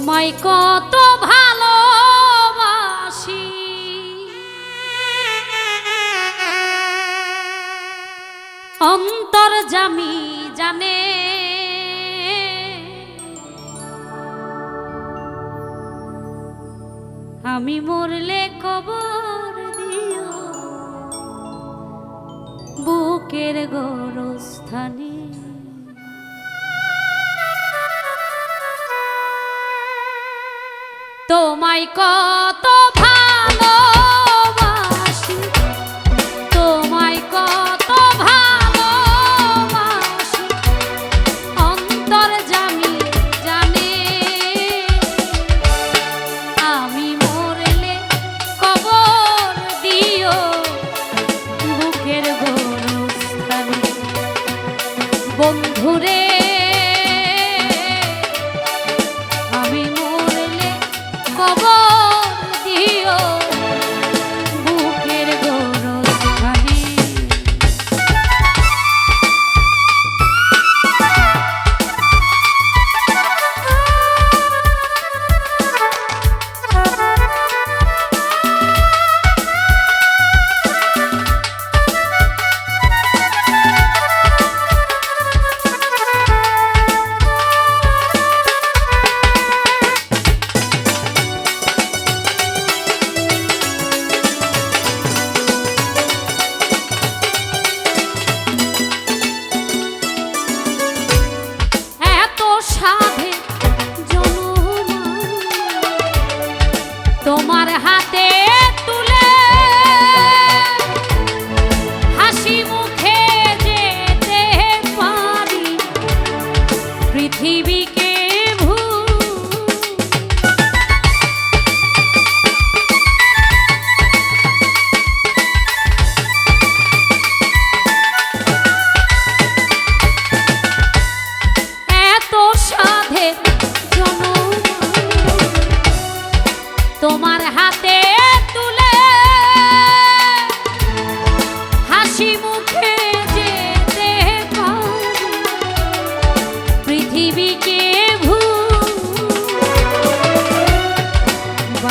তোমায় কত ভালোবাসি। অন্তর জামি জানে। আমি মরলে কবর দিও। বুকের গোরস্থানে তোমায় কত ভালোবাসি। তোমায় কত ভালোবাসি। অন্তর জামি জানে আমি মরলে কবর দিও। বুকের গোরস্থানে বন্ধুরে তোমার হাতে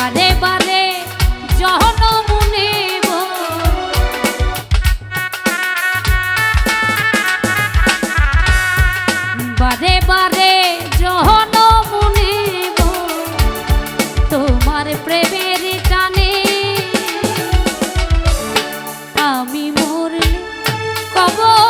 মনে তোমার প্রেমের আমি মরলে কবর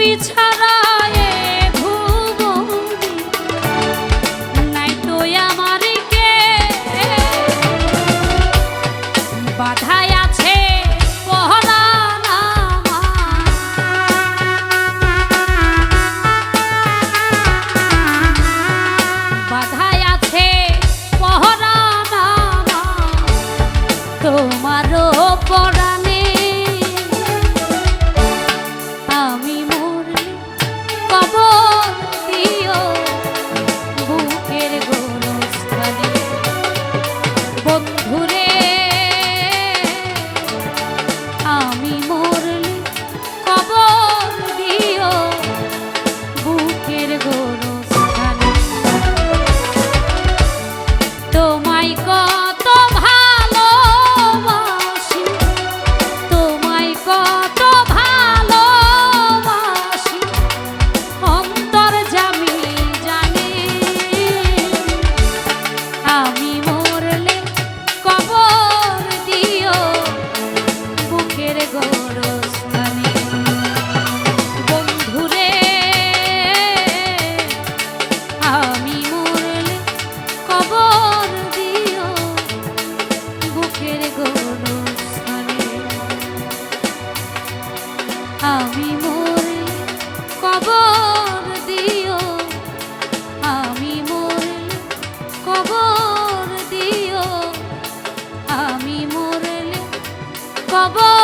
তুমি ছাড়া আমি মোরে কবর দিও। আমি মোরে কবর দিও। আমি মোরে কবর